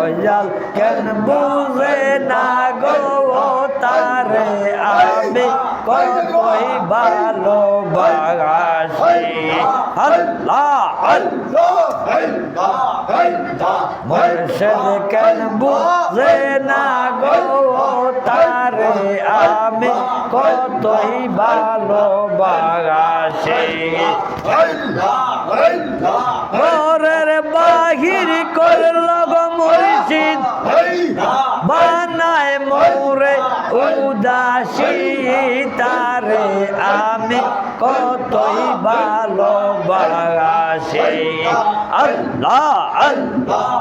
দয়াল, কেন বুঝে না গো তারে? আমি কতই ভালোবাসি। আল্লাহ! মুর্শিদ কেন বুঝে না গো তারে? আমি কতই ভালোবাসি। ঘরের বাহির করল গো মুর্শিদ বানায় মোরে উদাসী তারে আমি কতই ভালোবাসি। আল্লাহ আল্লাহ।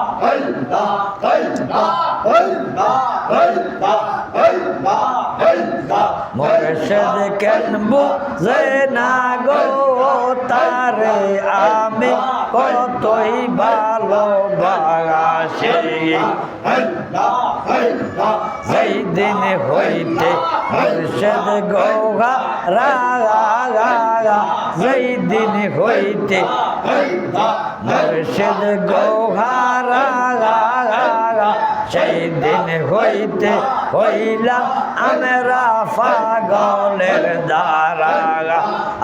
মুর্শিদ কেন বুঝে না গো তারে? আমি কতই ভালোবাসি। যেই দিন হইতে মুর্শিদ গৌহা রাগা যেই দিন হইতে মুর্শিদ গৌহা রাগা সেই দিন হইতে হইলাম আমরা পাগলের দ্বারা।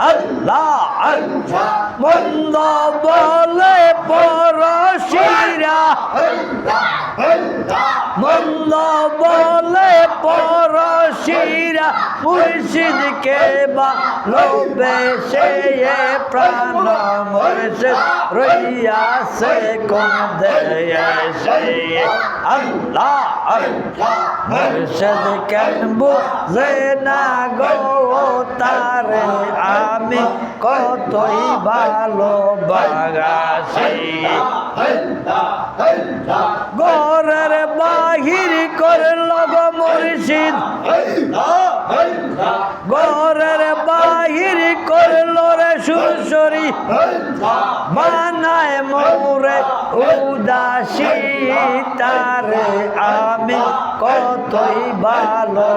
আল্লাহ আল্লাহ মন্দ বলে পরশিরা। মন্দ বলে পরশিরা মুর্শিদকে ভালোবে সে প্রাণ মুর্শিদ রইয়াছে কোন দেশে আল্লাহ আল্লাহ মুর্শিদ কেন বুঝে না গো তারে আমি কতই ভালোবাসি ঘরের বাহির লগ মুর্শিদ। ঘরের বাহির করল রে সুরসরি। বানায় মোরে উদাসী তারে আমি কতই ভালোবাসি।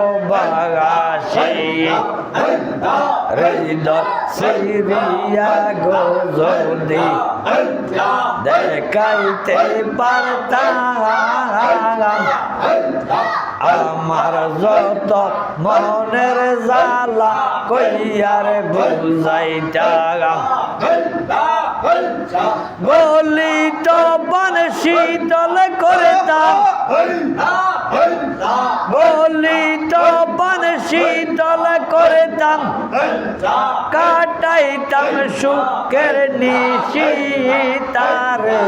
হৃদয় সিরিয়া গো যদি দেখাইতে পারতাম। আমার যত মনের জ্বালা কইয়ার বুঝাইতাম গলি তো বন শীতল করতাম গলি তো বন শীতল করতাম। কাটাইতাম সুখের নিশি, তারে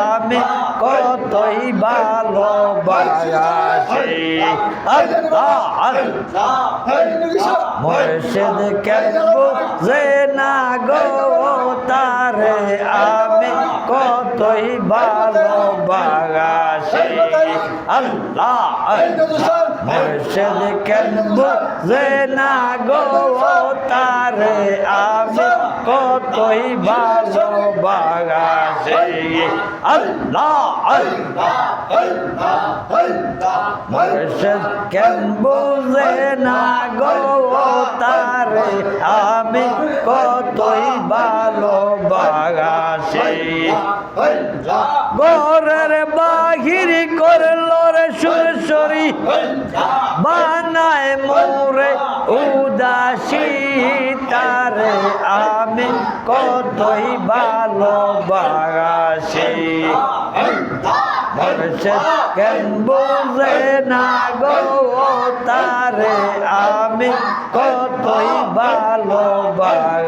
আমি কতই ভালোবাসি। আল্লাহ আল্লাহ যে না গো, তারে আমি কতই ভালোবাসি আল্লাহ। মুর্শিদ কেন বুঝে না গো তারে আমি কতই ভালোবাসি। আল্লাহ। আল্লাহ মুর্শিদ কেন বুঝে না গো তারে আমি কতই ভালোবাসি। ঘরের বাহির করল রে সুরসরি, বানায় মোরে উদাসী তারে আমি কতই ভালোবাসি। মুর্শিদ কেন বুঝে না গো তারে আমি কতই ভালোবাসি।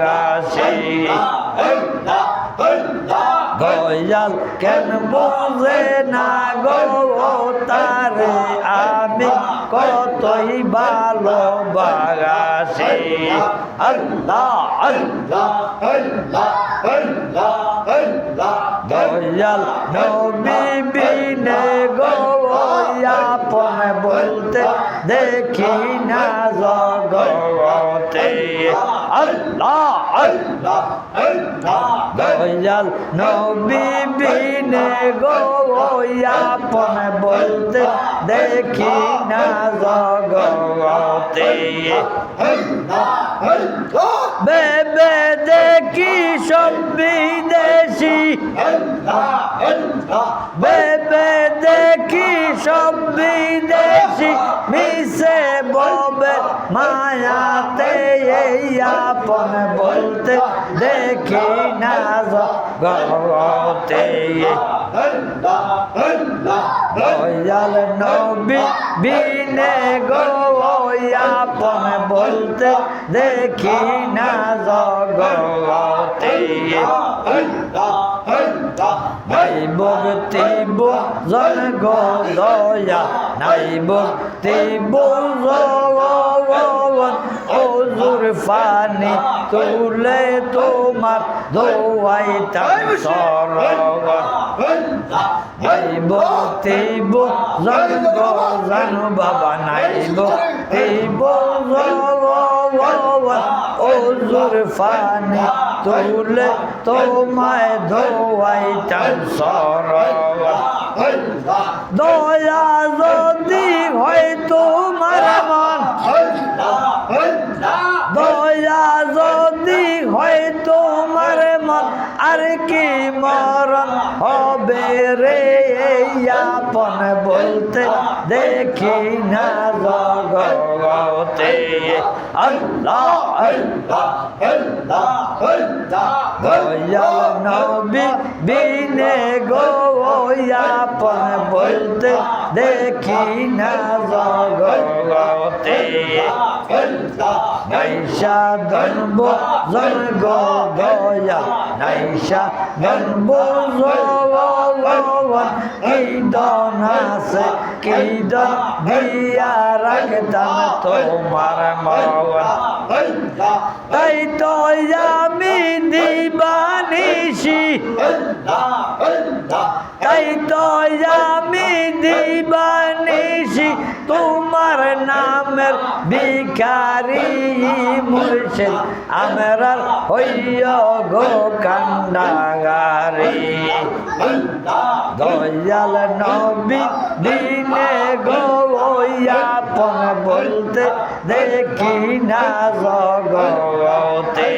দয়াল কেন বুঝে না গো তারে? আমি কতই ভালো ভালোবাসি। আল্লাহ আল্লাহ, দয়াল নবী বিনে গো, আপন বলতে দেখি না জগতে। আল্লাহ আল্লাহ দয়াল নবী বিনে গো আপন বলতে দেখি না জগতে বেবে দেখি সব বিদেশি বেবে দেখি সব বিদেশি মিশে ববে মায়াতে এই আপন বলতে দেখি না জগতে। দয়াল নবী বিনে গো আপন বলতে দেখি না জগতে। ভক্তি জন গো দয়া নাই ভক্তি জন ওজুর ফানি তুলে তোমার দোয়াইতাম সরগন নাই ভক্তি জন গো জানু বাবা নাই ভক্তি ওজুর ফানি তুলে তোমায় ধোয়াইতাম সরগন দয়া যদি হয় তোমার মন, দয়া যদি হয় তোমার মন, আর কি মরণ হবে রে এই আপন বলতে? দেখি না জগতে আল্লাহ দয়াল নবী বিনে গো আপন বলতে দেখি না জগতে নাইশা গনব জন গো দয়া নাইশা গনব জগন কি দন আছে, কি দন দিয়া রাখতাম তোমার মগন তাই তো আমি দিবানিসি তাই তো আমি দিবানিসি তোমার নামের ভিখারি মুর্শিদ। আমরার হইয় গো কান্ডাগারি দয়াল নবী দিনে গো আপন বলতে দেখি না জগতে।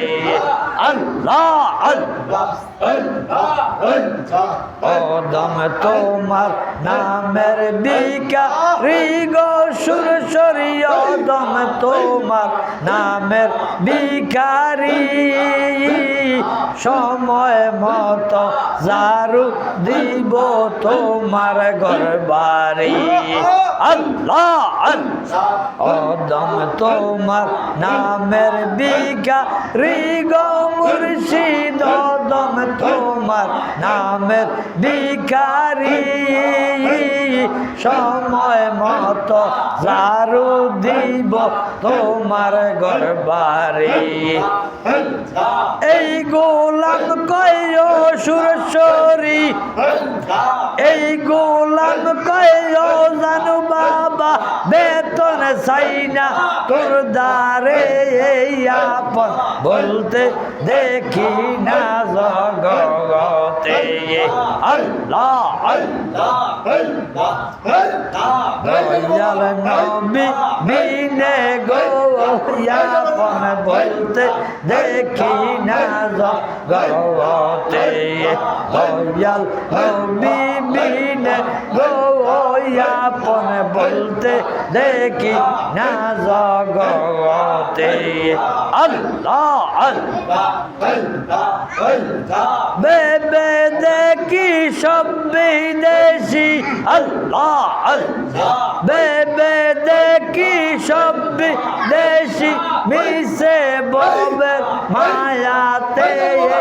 আল্লাহ আল্লাহ তোমার নামের বিকারি গো, সুরসরি ওদম তোমার নামের বিকারি সময় মতো জারু দিব তোমার ঘর বাড়ি আল্লাহ আল্লাহ। ওদম তোমার নামের বিকারি গো মুর্শিদ ওদম তোমার নামের ভিখারি সময় মতো জারু দিব তোমার গরবারি। এই গোলাম কয় সুরসরি, এই গোলাম কয় জানু বাবা বেতন চাই না তোর দ্বারে এই আপন। বলতে দেখি না জগতে। আল্লাহ দয়াল নবী বিনে গো আপন। বলতে দেখি না জগতে। দয়াল বলতে দেখি না জগতে আল্লাহ আল্লাহ বেবে দেখি সব বিদেশি আল্লাহ আল্লাহ বেবে দেখি সব বিদেশি মিশে ববে মায়াতে